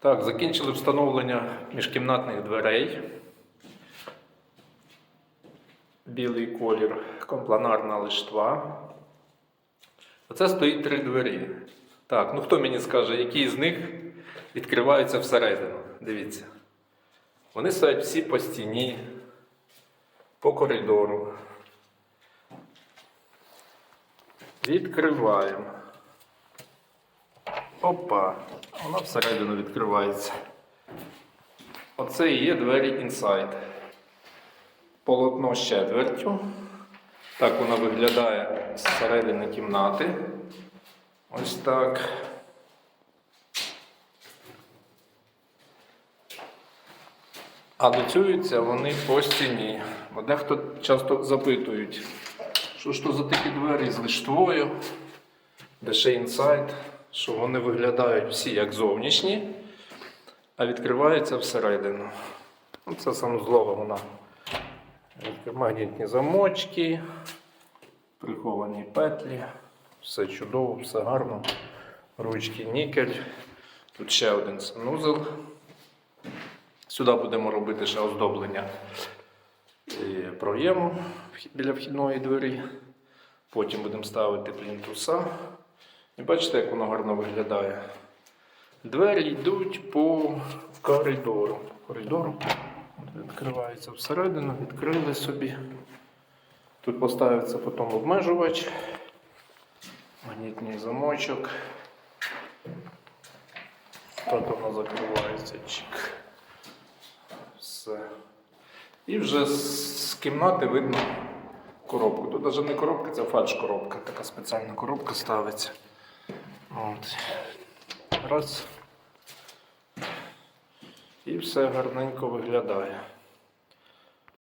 Так, закінчили встановлення міжкімнатних дверей. Білий колір, компланарна лиштва. Оце стоїть три двері. Так, ну хто мені скаже, які з них відкриваються всередину? Дивіться. Вони стоять всі по стіні, по коридору. Відкриваємо. Опа, вона всередину відкривається. Оце і є двері інсайд. Полотно з четвертю. Так вона виглядає зсередини кімнати. Ось так. А доцюються вони по стіні. Бо Дехто часто запитують, що ж то за такі двері з лиштвою, де ще інсайд, що вони виглядають всі як зовнішні, а відкриваються всередину. Ну, Це санузлова вона. Магнітні замочки, приховані петлі, все чудово, все гарно. Ручки нікель. Тут ще один санузел. Сюди будемо робити ще оздоблення проєму біля вхідної двері. Потім будемо ставити плінтуса. І бачите, як воно гарно виглядає. Двері йдуть по коридору. Коридору відкривається всередину, відкрили собі. Тут поставиться потім обмежувач, магнітний замочок. Тут воно закривається. Чик. Все. І вже з кімнати видно коробку. Тут навіть не коробка, це фальш-коробка. Така спеціальна коробка ставиться. От. Раз. І все гарненько виглядає.